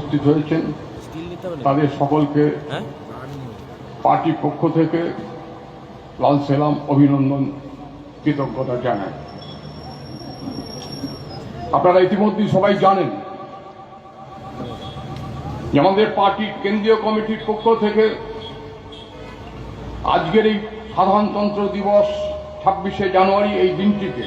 উপস্থিত হয়েছেন তাদের সকলকে হ্যাঁ? পার্টির পক্ষ থেকে লাল সেলাম অভিনন্দন কৃতজ্ঞতা জানায় আপনারা ইতিমধ্যেই সবাই জানেন যে আমাদের পার্টির কেন্দ্রীয় কমিটির পক্ষ থেকে আজকের এই সাধারণতন্ত্র দিবস ছাব্বিশে জানুয়ারি এই দিনটিকে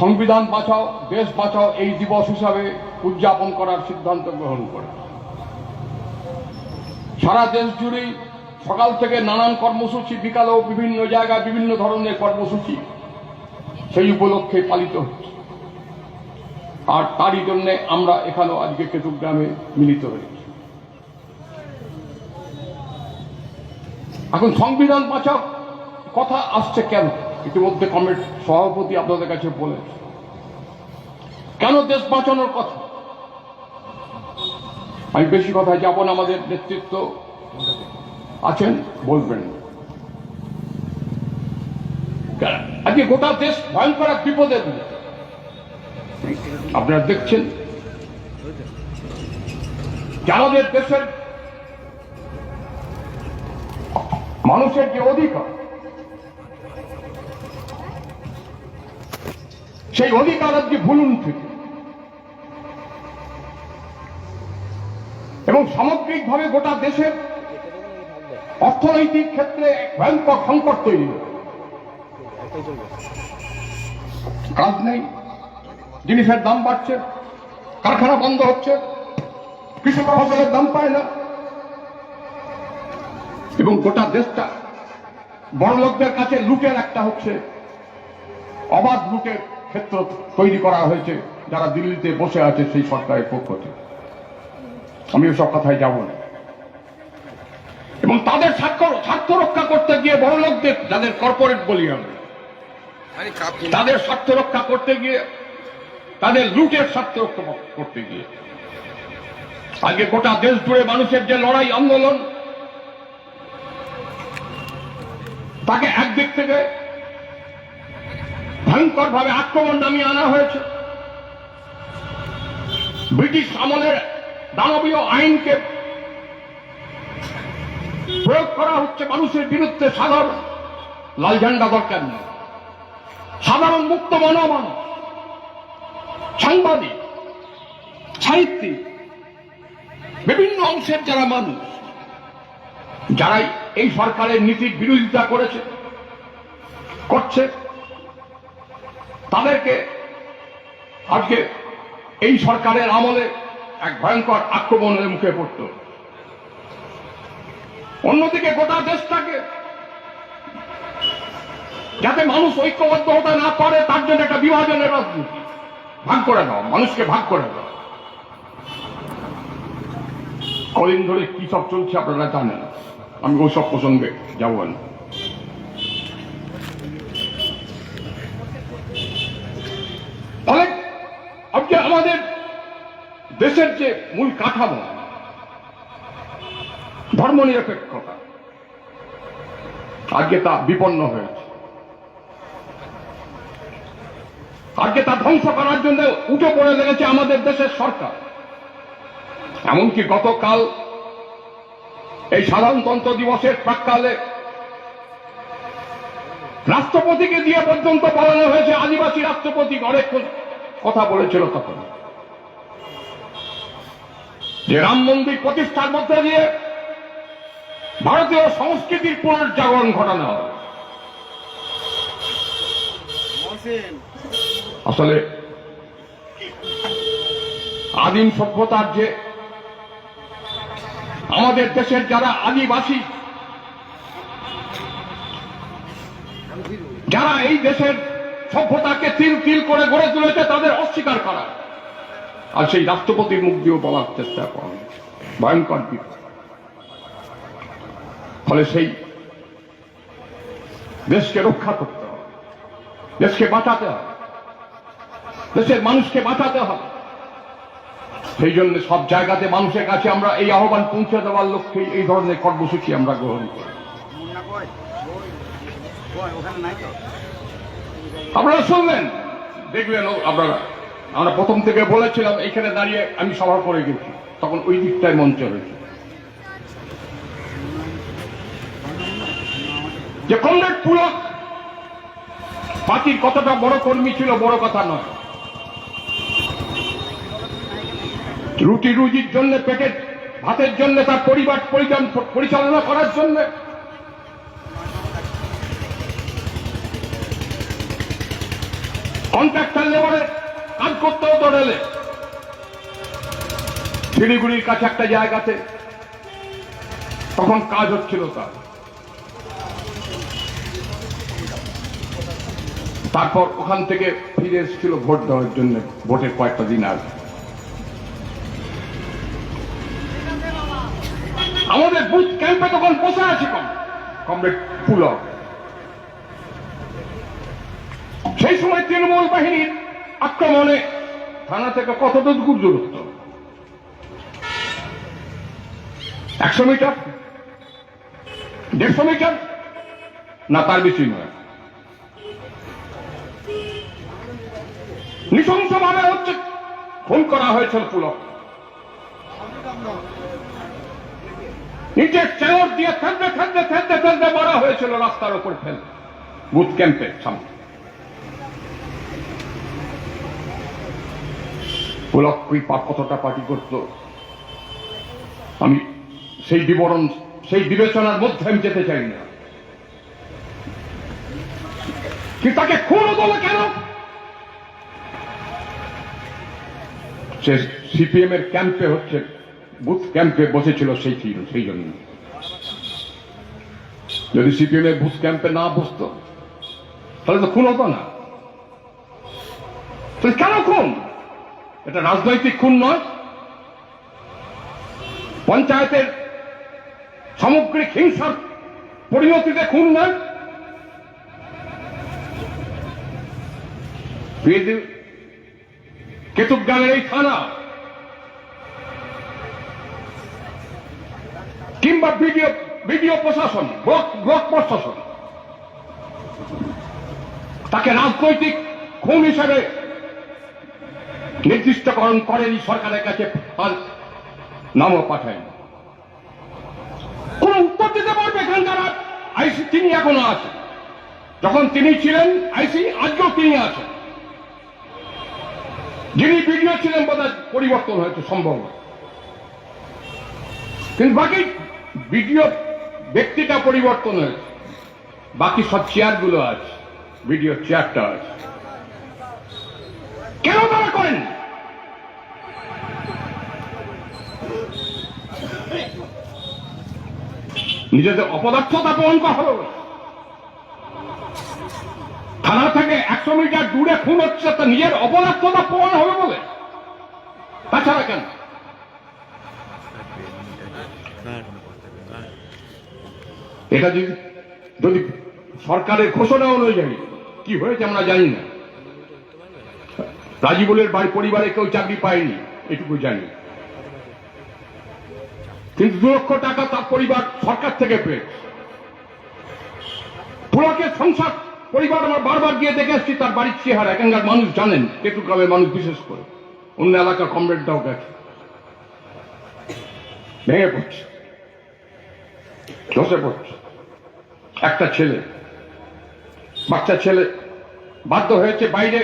সংবিধান বাঁচাও, দেশ বাঁচাও, এই দিবস হিসাবে উদযাপন করার সিদ্ধান্ত গ্রহণ করে। সারা দেশ জুড়েই সকাল থেকে নানান কর্মসূচি, বিকালেও বিভিন্ন জায়গায় বিভিন্ন ধরনের কর্মসূচি সেই উপলক্ষে পালিত হচ্ছে। আর তারই জন্যে আমরা এখানেও আজকে কেতুগ্রামে মিলিত হয়েছি। এখন সংবিধান বাঁচাও কথা আসছে কেন? ইতিমধ্যে কমিট সভাপতি আপনাদের কাছে বলেছে। কেন দেশ বাঁচানোর কথা? আমি বেশি কথা যাব না, আমাদের নেতৃত্ব আছেন, বলবেন আজকে গোটা দেশ ভয়ঙ্কর এক বিপদের আপনারা দেখছেন আমাদের দেশের মানুষের যে অধিকার সেই অধিকার আজকে ভুলুন থেকে এবং সামগ্রিকভাবে গোটা দেশের অর্থনৈতিক ক্ষেত্রে ভয়ঙ্কর সংকট তৈরি। কাজ নেই, জিনিসের দাম বাড়ছে, কারখানা বন্ধ হচ্ছে, কৃষক ফসলের দাম পায় না এবং গোটা দেশটা বড় লোকদের কাছে লুটের একটা হচ্ছে, অবাধ লুটের ক্ষেত্র তৈরি করা হয়েছে যারা দিল্লিতে বসে আছে সেই সরকারের পক্ষ থেকে। আমি ওসব কথায় যাব না। এবং তাদের স্বার্থ স্বার্থ রক্ষা করতে গিয়ে বড় লোকদের যাদের কর্পোরেট বলি আমরা তাদের স্বার্থ রক্ষা করতে গিয়ে তাদের লুটের স্বার্থ রক্ষা করতে গিয়ে। আজকে গোটা দেশ জুড়ে মানুষের যে লড়াই আন্দোলন তাকে একদিক থেকে ভয়ঙ্কর ভাবে আক্রমণ নামিয়ে আনা হয়েছে। ব্রিটিশ আমলের দানবীয় আইনকে প্রয়োগ করা হচ্ছে মানুষের বিরুদ্ধে সাধারণ লাল ঝান্ডা দরকার নেই। সাধারণ মুক্ত মনোমানব, সাংবাদিক, সাহিত্যিক, বিভিন্ন অংশের যারা মানুষ, যারাই এই সরকারের নীতির বিরোধিতা করেছে, করছে তাদেরকে আজকে এই সরকারের আমলে এক ভয়ঙ্কর আক্রমণের মুখে পড়ত। অন্যদিকে গোটা দেশটাকে যাতে মানুষ ঐক্যবদ্ধ হতে না পারে, তার জন্য একটা বিভাজনের রাজনীতি। ভাগ করে দাও, মানুষকে ভাগ করে দাও। কদিন ধরে কি সব চলছে আপনারা জানেন? আমি ওইসব প্রসঙ্গে যাব না ফলে আজকে আমাদের দেশের যে মূল কাঠামো, ধর্মনিরপেক্ষতা, আজকে তা বিপন্ন হয়েছে। আজকে তা ধ্বংস করার জন্য উঠে পড়ে লেগেছে আমাদের দেশের সরকার। এমনকি গতকাল এই সাধারণতন্ত্র দিবসের প্রাককালে রাষ্ট্রপতিকে দিয়ে পর্যন্ত বলানো হয়েছে আদিবাসী রাষ্ট্রপতি অনেক কথা বলেছিল তখন। যে রাম মন্দির প্রতিষ্ঠার মধ্যে দিয়ে ভারতীয় সংস্কৃতির পুনর্জাগরণ ঘটানো হবে আসলে আদিম সভ্যতার যে আমাদের দেশের যারা আদিবাসী যারা এই দেশের সভ্যতাকে তিল তিল করে গড়ে তুলেছে তাদের অস্বীকার করা। আর সেই রাষ্ট্রপতির মুখ দিয়েও বলার চেষ্টা করা ভয়ঙ্কর ফলে সেই দেশকে রক্ষা করতে হবে। দেশকে বাঁচাতে হবে। দেশের মানুষকে বাঁচাতে হবে। সেই জন্য সব জায়গাতে মানুষের কাছে আমরা এই আহ্বান পৌঁছে দেওয়ার লক্ষ্যে এই ধরনের কর্মসূচি আমরা গ্রহণ করি। আপনারা শুনলেন? দেখলেন আপনারা। আমরা প্রথম থেকে বলেছিলাম, এখানে দাঁড়িয়ে আমি সভা করে গেছি। তখন ওই দিকটায় মঞ্চ হয়েছে। যে কমরেড পুলক পার্টির কতটা বড় কর্মী ছিল, বড় কথা নয়। রুটি রুজির জন্য, পেটের ভাতের জন্য, তার পরিবার পরিচাল- পরিচালনা করার জন্য কন্ট্রাক্টর লেবারে কাজ করতে হতো রেলে শিলিগুড়ির কাছে একটা জায়গাতে তখন কাজ হচ্ছিল তার। তারপর ওখান থেকে ফিরে এসেছিল ভোট দেওয়ার জন্য, ভোটের কয়েকটা দিন আগে। আমাদের বুথ ক্যাম্পে তখন বসে আছে কম কমরেড পুলক। সেই সময় তৃণমূল বাহিনীর আক্রমণে থানা থেকে কত দূর দূরত্ব? একশো মিটার? দেড়শো মিটার? না, তার বেশি নয়। নৃশংসভাবে হচ্ছে, খুন করা হয়েছিল পুলক। নিচে চেয়ার দিয়ে ফেলতে ফেলতে ফেলতে ফেলতে মারা হয়েছিল রাস্তার উপর ফেল বুথ ক্যাম্পের সামনে। পা- কতটা পার্টি করত আমি সেই বিবরণ, সেই বিবেচনার মধ্যে আমি যেতে চাই না। কি তাকে খুন বলে কেন? সে সিপিএম এর ক্যাম্পে হচ্ছে, বুথ ক্যাম্পে বসেছিল সেই ছিল, সেই জন্য। যদি সিপিএম এর বুথ ক্যাম্পে না বসতো, তাহলে তো খুন হতো না। কেন খুন? এটা রাজনৈতিক খুন নয়। পঞ্চায়েতের সামগ্রিক হিংসার পরিণতিতে খুন নয়। কেতুগ্রামের এই থানা কিংবা বিডিও বিডিও প্রশাসন, ব্লক ব্লক প্রশাসন, তাকে রাজনৈতিক খুন হিসেবে নির্দিষ্টকরণ করেনি সরকারের কাছে নামও পাঠায়নি। কোন উত্তর দিতে পারবে এখানকার আইসি তিনি এখনও আছেন। যখন তিনি ছিলেন, আইসি আজকেও তিনি আছেন। যিনি বিডিও ছিলেন বোধহয় পরিবর্তন হয়েছে, সম্ভব কিন্তু বাকি বিডিও ব্যক্তিটা পরিবর্তন হয়েছে। বাকি সব চেয়ারগুলো আছে বিডিও চেয়ারটা আছে। কেন তারা করেন? নিজেদের অপদার্থতা প্রমাণ করা হলো। থানা থেকে একশো মিটার দূরে খুন হচ্ছে তা নিজের অপদার্থতা প্রমাণ হবে বলে। তাছাড়া কেন? এটা যদি যদি সরকারের ঘোষণা অনুযায়ী কি হয়েছে আমরা জানি না। রাজীবুলের বাড়ি পরিবারে কেউ চাকরি পায়নি, এটুকু জানি। কিন্তু দু লক্ষ টাকা তার পরিবার সরকার থেকে পেয়েছে। পুলকের সংসার, পরিবার আমার বারবার গিয়ে দেখে আসছি, তার বাড়ির চেহারা, এখানকার মানুষ জানেন কেতু গ্রামের মানুষ বিশেষ করে। অন্য এলাকার কমরেডটাও গেছে ভেঙে পড়ছে। ধসে পড়ছে। একটা ছেলে, বাচ্চা ছেলে বাধ্য হয়েছে বাইরে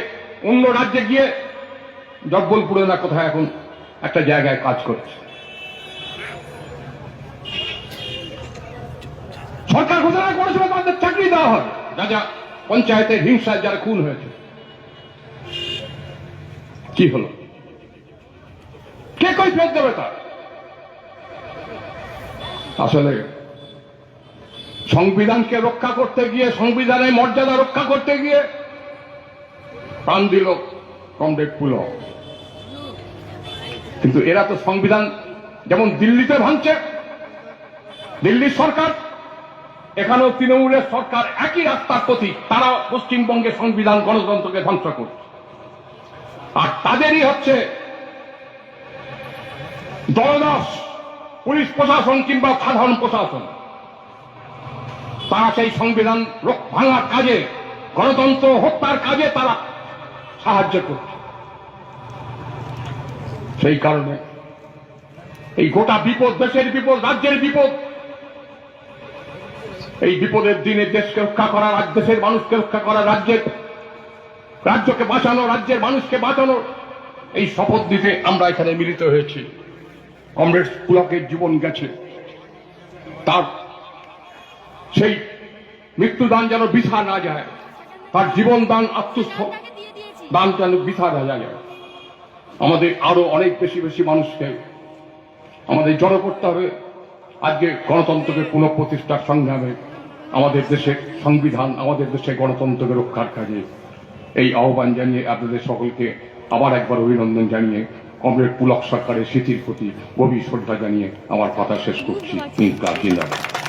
অন্য রাজ্যে গিয়ে জব্বলপুরে না কোথায় এখন একটা জায়গায় কাজ করছে। সরকার ঘোষণা করেছিল তাদের চাকরি দেওয়া হবে। যা পঞ্চায়েতের হিংসায় যারা খুন হয়েছে। কি হলো? কে কই ফেরত দেবে তার আসলে সংবিধানকে রক্ষা করতে গিয়ে, সংবিধানের মর্যাদা রক্ষা করতে গিয়ে প্রাণ দিল কমরেড পুলক কিন্তু এরা তো সংবিধান যেমন দিল্লিতে ভাঙছে, দিল্লির সরকার, এখানেও তৃণমূলের সরকার একই রাস্তার প্রতি তারা পশ্চিমবঙ্গে সংবিধান গণতন্ত্রকে ধ্বংস করছে। আর তাদেরই হচ্ছে দলদাস, পুলিশ প্রশাসন কিংবা সাধারণ প্রশাসন। তারা সেই সংবিধান ভাঙার কাজে, গণতন্ত্র হত্যার কাজে তারা সাহায্য করছে। সেই কারণে এই গোটা বিপদ, দেশের বিপদ, রাজ্যের বিপদ, এই বিপদের দিনে দেশকে রক্ষা করা দেশের মানুষকে রক্ষা করা, রাজ্যের, রাজ্যকে বাঁচানো, রাজ্যের মানুষকে বাঁচানো, এই শপথ দিতে আমরা এখানে মিলিত হয়েছি। কমরেড পুলকের জীবন গেছে। তার সেই মৃত্যুদান যেন বৃথা না যায়, তার জীবন দান আত্মস্থ দান যেন বৃথা যায় আমাদের আরও অনেক বেশি বেশি মানুষকে আমাদের জড়ো করতে হবে আজকে গণতন্ত্রকে পুনঃপ্রতিষ্ঠার সংগ্রামে আমাদের দেশের সংবিধান আমাদের দেশে গণতন্ত্রকে রক্ষার কাজে এই আহ্বান জানিয়ে আপনাদের সকলকে আবার একবার অভিনন্দন জানিয়ে কমরেড পুলক সরকারের স্মৃতির প্রতি গভীর শ্রদ্ধা জানিয়ে আমার কথা শেষ করছি। জিন্দাবাদ।